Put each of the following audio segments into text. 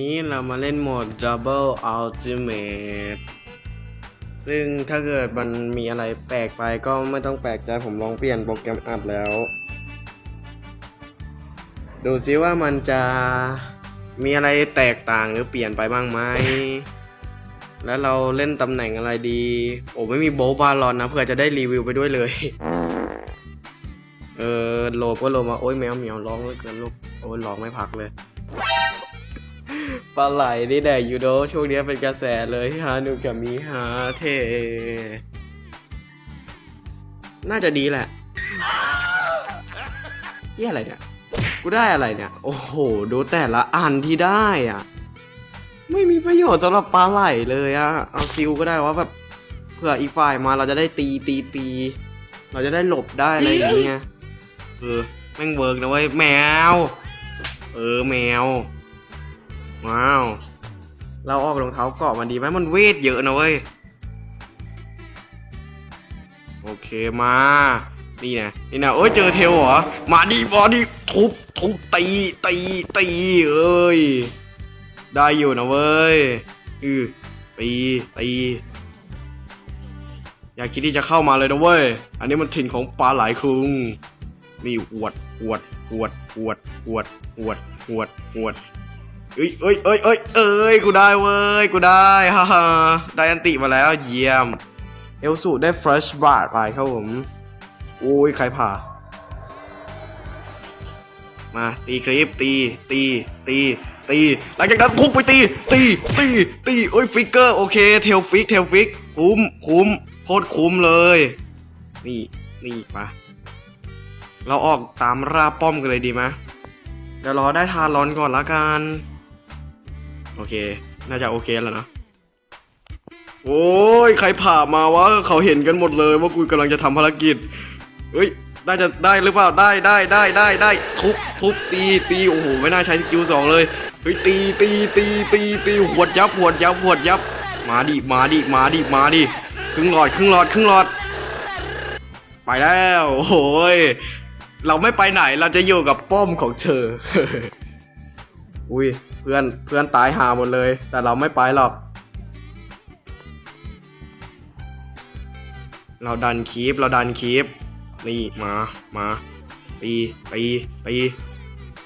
นี้เรามาเล่นโหมด Double Ultimate ซึ่งถ้าเกิดมันมีอะไรแปลกไปก็ไม่ต้องแปลกใจผมลองเปลี่ยนโปรแกรมอัดแล้ว ดูซิว่ามันจะมีอะไรแตกต่างหรือเปลี่ยนไปบ้างไหม แล้วเราเล่นตำแหน่งอะไรดี โอ้ไม่มีโบบาลอนนะเพื่อจะได้รีวิวไปด้วยเลย เออโลก็โลมา โอ้ยแมวเหมียวร้องเลยเกินลูก โอ้ยร้องไม่พักเลย ปลาไหลนี่แดกยูโดช่วงนี้เป็นกระแสเลยฮานุกับมีฮาเท น่าจะดีแหละเี่อะไรเนี่ย กูได้อะไรเนี่ย โอ้โห ดูแต่ละอันที่ได้อะ ไม่มีประโยชน์สำหรับปลาไหลเลยอะ เอาซิลก็ได้ว่าแบบเผื่ออีกฝ่ายมาเราจะได้ตีตีตี เราจะได้หลบได้อะไรอย่างเงี้ย เออ แม่งเวิร์กนะเว้ยแมว เออแมว ว้าว เราออกรองเท้าเกาะมันดีไหมมันเวทเยอะนะเว้ย โอเคมา นี่นะนี่นะโอ้ยเจอเทลเหรอ มาดิมาดิทุบทุบตีตีตีเอ้ย ได้อยู่นะเว้ย อือตีตีอย่าคิดที่จะเข้ามาเลยนะเว้ย อันนี้มันถิ่นของปลาไหลคุงนี่อวดอวดอวดอวดอวดอวดอวดอวด เอ้ยเอ้ยเอ้ยเอ้ยเอ้ยกูได้เว้ยกูได้ฮ่าฮ่าได้อันติมาแล้วเยี่ยม เอลสูได้ fresh b a r ไปครับผมโอ้ยใครผ่า มาตีคลิปตีตีตีตีหลังจากนั้นพุ่งไปตี ตีตีตีโอ้ยฟิกเกอร์โอเคเทลฟิกเทลฟิกคุ้มคุ้มโคตรคุ้มเลย นี่นี่มาเราออกตามราป้อมกันเลยดีไหมเดี๋ยวรอได้ทารอนก่อนละกัน โอเค น่าจะโอเคแล้วนะ โอ้ย ใครผ่ามาวะ เขาเห็นกันหมดเลยว่ากูกำลังจะทำภารกิจเฮ้ยได้จะได้หรือเปล่า ได้ได้ได้ได้ได้ ทุบทุบตีตีโอ้โห ไม่น่าใช้สกิลสองเลย เฮ้ย ตีตีตีตีตีหวดยับหวดยับหวดยับ มาดิ มาดิ มาดิ มาดิ ครึ่งหลอด ครึ่งหลอด ครึ่งหลอด ไปแล้ว โอ้ยเราไม่ไปไหน เราจะอยู่กับป้อมของเธอ อุ้ยเพื่อนเพื่อนตายหาหมดเลย แต่เราไม่ไปหรอก เราดันคีปเราดันคีปนี่มามาตีตีตี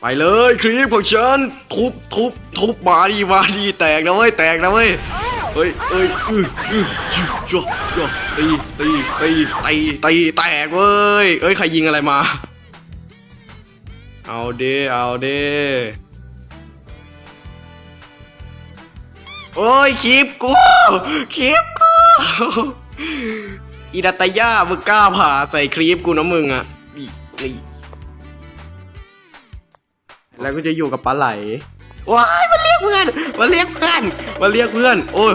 ไปเลยครีปของฉันทุบทุบทุบมาดีมาดีแตกนะเว้ยแตกนะเว้ยเฮ้ยเอ้ยอืออือชิจ่อจ่อตีตีตีตีตีแตกเว้ยเอ้ยใครยิงอะไรมา เอาเด้เอาเด้ โอ้ยคลิปกูคลิปกูอีดัตตายามึงกล้าผ่าใส่ครีปกูนะมึงอะนี่นี่แล้วก็จะอยู่กับปลาไหลว้ายมันเรียกเพื่อนมันเรียกเพื่อนมันเรียกเพื่อน โอ้ย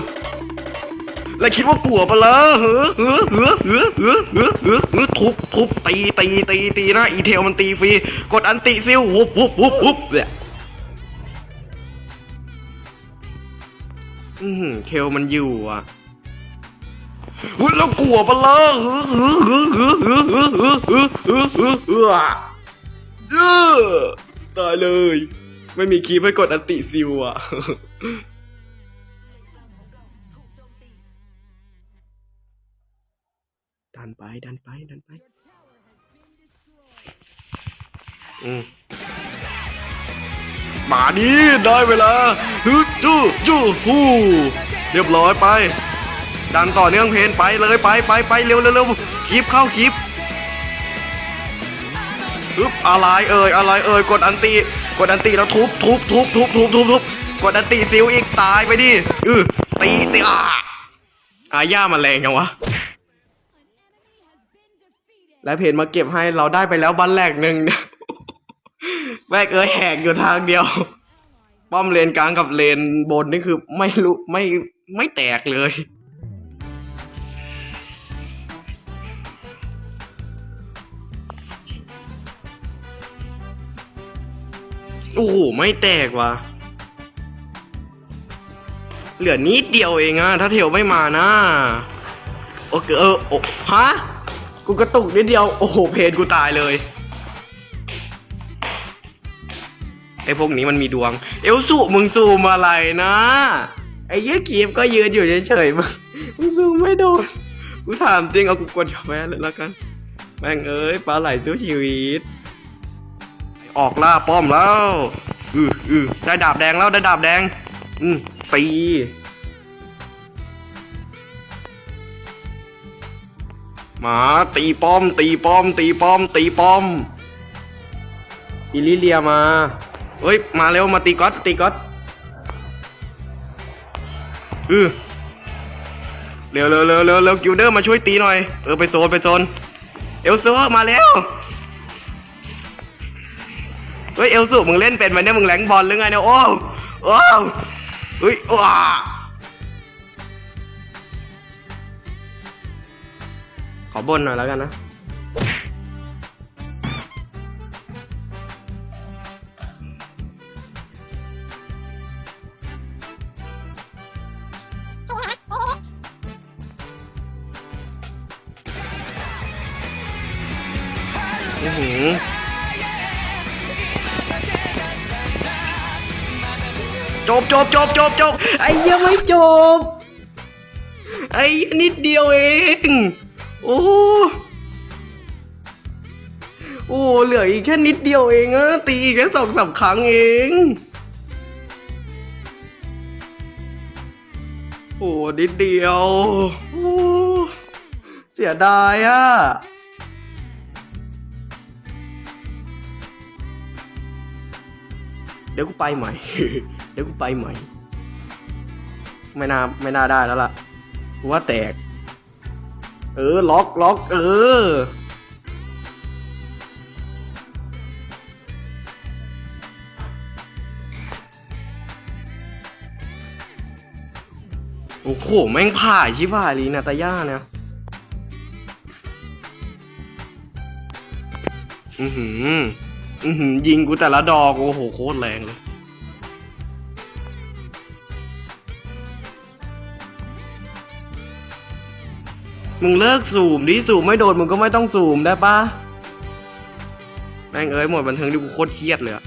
แล้วคิดว่ากลัวปะเหรอเหือเหือเหือเหือเหือเหือเหือเหือทุบทุบตีตีตีตีนะอีเทลมันตีฟรีกดอันติซิลวุบวุบวุบวุบเนี่ย อือเทลมันอยู่อะอุ้ยแล้วกลัวปะล่ะเออเออเออเออเออเออเออเออเออเออเออเออตายเลย ไม่มีคีย์ให้กดอันติซิวอะดันไปดันไปดันไป อืม มาดิได้เวลาฮึจู้จู้ฮู้เรียบร้อยไป ดันต่อเนื่องเพนไปเลยไปไปไปเร็วเร็วเร็วคลิปเข้าคลิปฮึบอะไรเอ่ยอะไรเอ่ยกดอันตีกดอันตีแล้วทุบทุบทุบทุบทุบทุบทุบกดอันตีซิวอีกตายไปดิเออตีตีอ่าอาย่ามันแรงยังวะและเพนมาเก็บให้เราได้ไปแล้วบันแรกหนึ่ง แม่เอ้ยแหกอยู่ทางเดียว ป้อมเลนกลางกับเลนบนนี่คือไม่รู้ไม่ไม่แตกเลย โอ้โห ไม่แตกว่ะ เหลือนิดเดียวเองอะถ้าเทลไม่มานะ โอเคเออโอฮะ กูกระตุกนิดเดียว โอ้โห เพนกูตายเลย ไอ้พวกนี้มันมีดวง เอลสุมึงซูมอะไรนะ ไอ้เหี้ยกีบก็ยืนอยู่เฉยๆมึงมึงซูมไม่โดน กูถามจริงเอากูกดยอมแพ้เลยแล้วกัน แม่งเอ้ยปลาไหลสู้ชีวิต ออกล่าป้อมแล้วอืออือได้ดาบแดงแล้วได้ดาบแดง อืมตีหมาตีป้อม ตีป้อม ตีป้อม ตีป้อม อิลิเลียมา เฮ้ย มาเร็ว มาตีก๊อตตีก๊อตอือเร็วเร็วเร็วเร็วเร็วกิลเดอร์มาช่วยตีหน่อย เออ ไปโซน ไปโซน เอลซูมาแล้ว เฮ้ย เอลซูมึงเล่นเป็นไหมเนี่ย มึงแหลงบอลหรือไงเนี่ย โอ้โอ้เฮ้ยว้าขอบนหน่อยแล้วกันนะ หือจบจบจบจบจบไอ้ยังไม่จบ ไอ้นิดเดียวเอง โอ้โอ้เหลืออีกแค่นิดเดียวเองอะตีแค่สองสามครั้งเอง โอ้นิดเดียว โอ้ เสียดายอะ เดี๋ยวกูไปใหม่ เดี๋ยวกูไปใหม่ ไม่น่าไม่น่าได้แล้วล่ะว่าแตก เออ ล็อกล็อก เออ โอ้โห แม่งผ่าชิบหายลีนาตาย่าเนี่ยอือหือ อือหือยิงกูแต่ละดอก โอ้โหโคตรแรงเลยมึงเลิกสูมดิสูมไม่โดนมึงก็ไม่ต้องสูมได้ปะแม่งเอ้ยหมดบันเทิงดิกูโคตรเครียดเลยอะ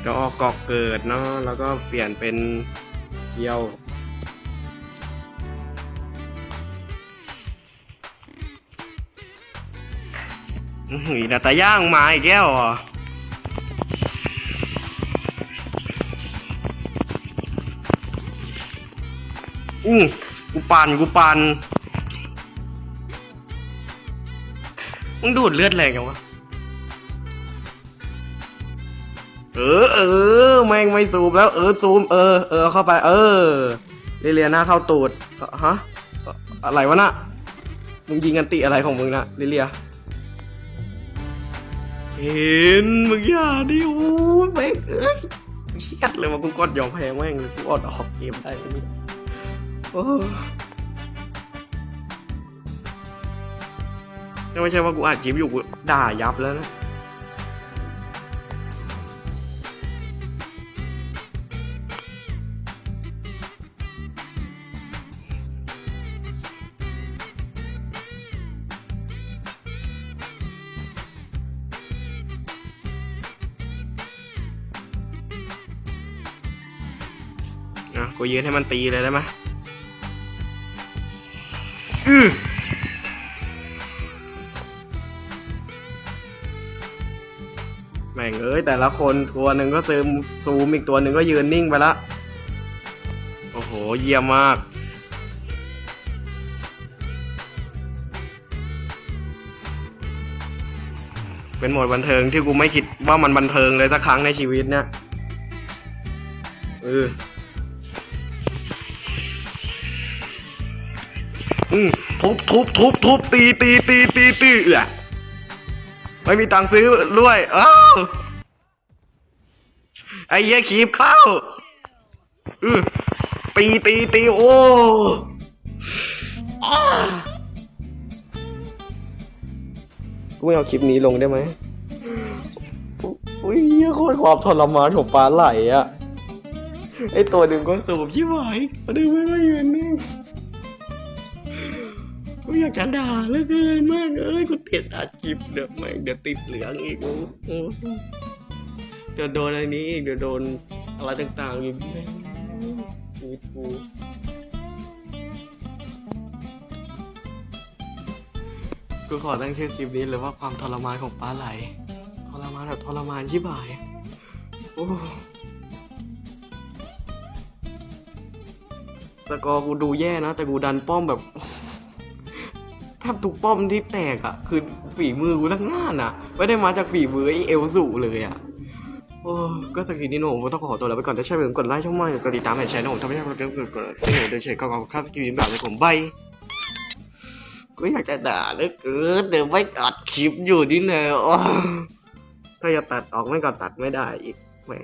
เดี๋ยวออกกาะเกิดเนาะแล้วก็เปลี่ยนเป็น เยี่ยว อื้อหือนาตาย่างมาอีกแก้วอะอือกูปั่นกูปั่นมึงดูดเลือดแรงยังวะ เออเออแม่งไม่ซูมแล้วเออซูมเออเออเข้าไป เออเรเลียหน้าเข้าตูดฮะอะไรวะน่ะมึงยิงกันติอะไรของมึงนะเรเลีย เห็นมึงอย่าดิโอ้ยแม่งเอ้ยเครียดเลยว่ากูกดยอมแพ้แม่งเลยกูอดออกเกมได้ไมเนี่ยโอ้ไม่ใช่ว่ากูอัดคลิปอยู่กูด่ายับแล้วนะ อะกูยืนให้มันตีเลยได้ไหมอือแม่งเอ้ยแต่ละคนตัวหนึ่งก็ซึมซูมอีกตัวหนึ่งก็ยืนนิ่งไปละ โอ้โห เยี่ยมมาก เป็นหมดบันเทิงที่กูไม่คิดว่ามันบันเทิงเลยสักครั้งในชีวิตเนี่ยเออ อืมทุบทุบทุบทุบตีตีตีตีตีเอือไม่มีตังค์ซื้อด้วยอ้าวไอ้เหี้ยขีบเข้าอือตีตีตีโอ้อ้ากูไม่เอาคลิปนี้ลงได้ไหมอุ้ยเหี้ยโคตรความทรมานของปลาไหลอะไอตัวหนึ่งก็สูบชิบหายตัวหนึ่งไม่ก็ยืนนิ่ง อยากจะด่าเหลือเกินมากเอ้ยกูติดอัดคลิปเดี๋ยวไม่เดี๋ยวติดเหลืองอีกโอ้โหเดี๋ยวโดนอะไรนี้อีกเดี๋ยวโดนอะไรต่างๆอีกแม่งชีวิตกูกูขอตั้งชื่อคลิปนี้เลยว่าความทรมานของปลาไหลทรมานแบบทรมานชิบหายโอ้สกอร์กูดูแย่นะ แต่กูดันป้อมแบบ แทบทุกป้อมที่แตกอะ่ะคือฝีมือกูทั้งนั้นอะ ไม่ได้มาจากฝีมือไอเอลสูเลยอะโอ้ก็สกทีนี้หนูผมต้องขอตัวแล้วไปก่อนถ้าใช่เป็นกดไลค์ช่องมันกดติดตามให้แชร์นะผมถ้าไม่ใช่ก็กดกดกดซึ่งเดินเฉยก็ขอบคุณครับสกิลยิ้แบบเลยผมใบกูอยากจะด่าเลือเกินแต่ไม่อัดคลิปอยู่นี่แน่ถ้าจะตัดออกไม่ก็ตัดไม่ได้อีกแม่